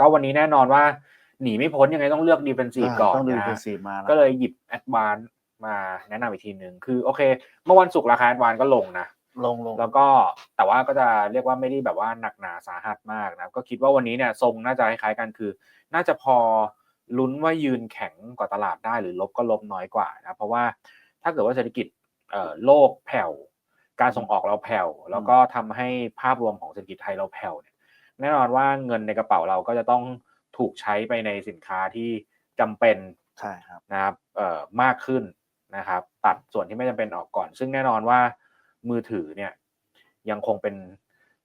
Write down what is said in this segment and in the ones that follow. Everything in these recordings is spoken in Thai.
ก็วันนี้แน่นอนว่า หนีไม่พ้นยังไงต้องเลือกดีเฟนซีฟก่อนต้องดูนะเป็นสีมาแล้วก็เลยหยิบแอดวานมาแนะนำอีกทีหนึ่งคือโอเค เมื่อวันศุกร์ราคาแอดวานก็ลงนะลงลงแล้วก็แต่ว่าก็จะเรียกว่าไม่ได้แบบว่าหนักหนาสาหัสมากนะก็คิดว่าวันนี้เนี่ยทรงน่าจะคล้ายๆกันคือ น่าจะพอลุ้นว่ายืนแข็งกว่าตลาดได้หรือลบก็ลบน้อยกว่านะเพราะว่าถ้าเกิดว่าเศรษฐกิจเอ่อโลกแผ่ว การส่งออกเราแผ่ว แล้วก็ทำให้ภาพรวมของเศรษฐกิจไทยเราแผ่วเนี่ย แน่นอนว่าเงินในกระเป๋าเราก็จะต้องถูกใช้ไปในสินค้าที่จำเป็นใช่ครับนะครับเอ่อมากขึ้นนะครับ ตัดส่วนที่ไม่จำเป็นออกก่อน ซึ่งแน่นอนว่ามือถือเนี่ย ยังคงเป็น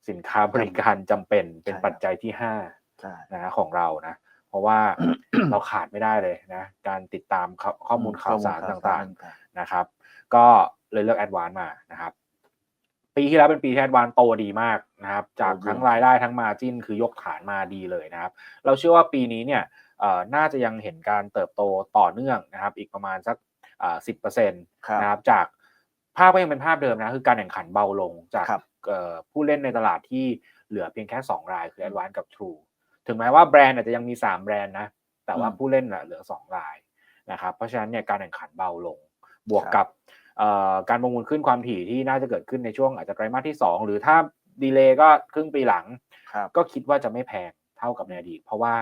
สินค้าบริการจำเป็นเป็นใช่ครับปัจจัยที่ห้าใช่นะของเรานะ เพราะว่าเราขาดไม่ได้เลยนะ การติดตามข้อข้อมูลข่าวสารต่างๆนะครับ ก็เลยเลือกแอดวานมานะครับ ปีที่แล้วเป็นปีที่แอดวานโตดีมากนะครับ จากทั้งรายได้ทั้งมาจิ้นคือยกฐานมาดีเลยนะครับ เราเชื่อว่าปีนี้เนี่ยเอ่อน่าจะยังเห็นการเติบโตต่อเนื่องนะครับ อีกประมาณสักสิบเปอร์เซ็นต์ครับนะครับจากภาพก็ยังเป็นภาพเดิมนะคือการแข่งขันเบาลงจากครับเอ่อผู้เล่นในตลาดที่เหลือเพียงแค่ 2 รายคือ Advance กับ True ถึงแม้ว่าแบรนด์อาจจะยังมี 3 แบรนด์นะ แต่ว่าอืมผู้เล่นน่ะเหลือ 2 รายนะครับเพราะฉะนั้นเนี่ยการแข่งขันเบาลง บวกครับกับเอ่อ การประมูลขึ้นความถี่ที่น่าจะเกิดขึ้นในช่วงอาจจะไตรมาสที่ 2 หรือถ้าดีเลย์ก็ครึ่งปีหลังครับก็คิดว่าจะไม่แพงเท่ากับในอดีตเพราะว่า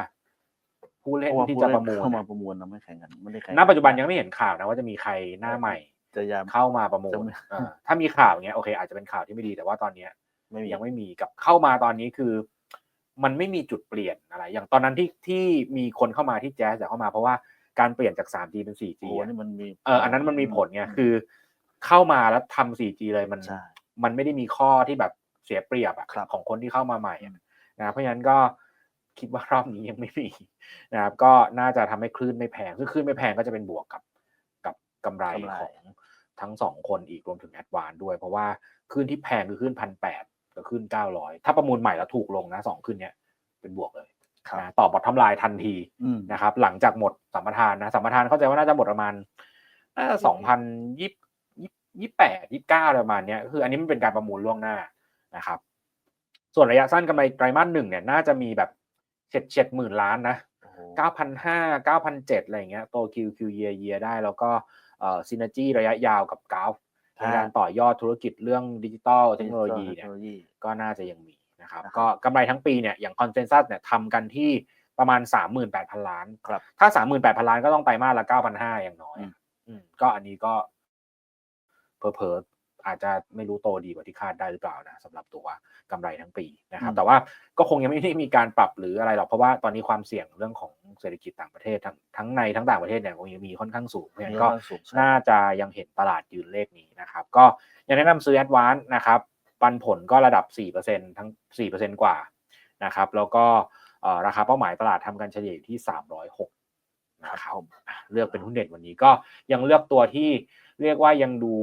ผู้เล่นเพราะว่าที่ผู้จะเล่นประมูลเข้ามาเนี่ยประมูลเราไม่แข่งกันไม่ได้แข่งณปัจจุบันยังไม่เห็นข่าวนะว่าจะมีใครหน้าใหม่จะยามเข้ามาประมูลจะไม่เออถ้ามีข่าวเงี้ยโอเค อาจจะเป็นข่าวที่ไม่ดีแต่ว่าตอนเนี้ยไม่มียังไม่มีกับเข้ามาตอนนี้คือ มันไม่มีจุดเปลี่ยนอะไร อย่างตอนนั้นที่ที่มีคนเข้ามาที่แจ๊สแต่เข้ามาเพราะว่าการเปลี่ยนจาก 3G เป็น 4G โอ้โหอะนี่มันมีเอออันนั้นมันมีผลไงคือ เข้ามาแล้วทำ 4G เลยมันใช่มันไม่ได้มีข้อที่แบบเสียเปรียบอะครับของคนที่เข้ามาใหม่อะนะครับเพราะฉะนั้นก็คิดว่ารอบนี้ยังไม่มีนะครับก็น่าจะทำให้คลื่นไม่แพงซึ่งคลื่นไม่แพงก็จะเป็นบวกกับกับกำไรกำไรของทั้งสองคนอีกรวมถึงแอดวานด้วย เพราะว่าคลื่นที่แพงคือคลื่นพันแปดกับคลื่นเก้าร้อยถ้าประมูลใหม่แล้วถูกลงนะสองคลื่นเนี้ยเป็นบวกเลยครับนะต่อบอททำลายทันทีอืมนะครับ หลังจากหมดสัมปทานนะสัมปทานเข้าใจว่าน่าจะหมดประมาณน่าจะสองพันยี่ ยี่แปดยี่เก้าประมาณเนี้ยคืออันนี้มันเป็นการประมูลล่วงหน้านะครับ ส่วนระยะสั้นกำไรไตรมาสหนึ่งเนี่ยน่าจะมีแบบเจ็ดเจ็ดหมื่นล้านนะโอ้โหเก้าพันห้าเก้าพันเจ็ดอะไรอย่างเงี้ยโตคิวคิวเยียเยียได้ แล้วก็เอ่อซินจีระยะยาวกับกราฟในการต่อยอดธุรกิจเรื่องดิจิตอลเทคโนโลยีเนี่ยเทคโนโลยีก็น่าจะยังมีนะครับนะครับก็กำไรทั้งปีเนี่ยอย่างคอนเซนแซสเนี่ยทำกันที่ประมาณ 38,000 ล้านครับถ้า 38,000 ล้านก็ต้องไตรมาสละ 9,500 อย่างน้อยอืมอืมก็อันนี้ก็ เพอเพอๆอาจจะไม่รู้โตดีกว่าที่คาดได้หรือเปล่านะสำหรับตัวกำไรทั้งปีนะครับ แต่ว่าก็คงยังไม่ได้มีการปรับหรืออะไรหรอกเพราะว่าตอนนี้ความเสี่ยงเรื่องของเศรษฐกิจต่างประเทศทั้งทั้งในทั้งต่างประเทศเนี่ยคงยังมีค่อนข้างสูงเพราะฉะนั้นก็มีค่อนข้างสูงใช่น่าจะยังเห็นตลาดยืนเลขนี้นะครับ ก็ยังแนะนำซื้อ a d v a n c e นะครับปันผลก็ระดับ 4%ทั้ง 4%กว่านะครับ แล้วก็เอ่อราคาเป้าหมายตลาดทำกันเฉลี่ยอยู่ที่ 306นะครับอะ เลือกเป็นหุ้นเด่นวันนี้ก็ยังเลือกตัวที่เรียกว่ายังดู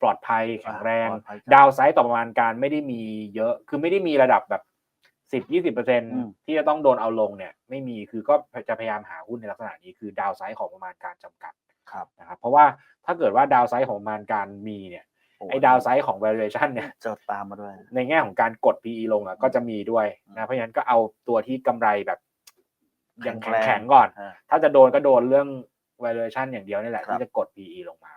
ปลอดภัยแข็งแรงปลอดภัยดาวไซด์ต่อประมาณการไม่ได้มีเยอะ คือไม่ได้มีระดับแบบ10 20เปอร์เซ็นอืมที่จะต้องโดนเอาลงเนี่ย ไม่มีคือก็จะพยายามหาหุ้นในลักษณะนี้คือดาวไซด์ของประมาณการจำกัดครับนะครับเพราะว่าถ้าเกิดว่าดาวไซด์ของประมาณการมีเนี่ยโไอ้ดาวไซด์ของ valuation เนี่ยจะตามมาด้วย ในแง่ของการกด PE ลงอะก็จะมีด้วยอืมนะเพราะฉะนั้นก็เอาตัวที่กำไรแบบยังแข็งแรงแข็งๆก่อนอ่าถ้าจะโดนก็โดนเรื่อง valuation อย่างเดียวนี่แหละครับที่จะกด PE ลงมา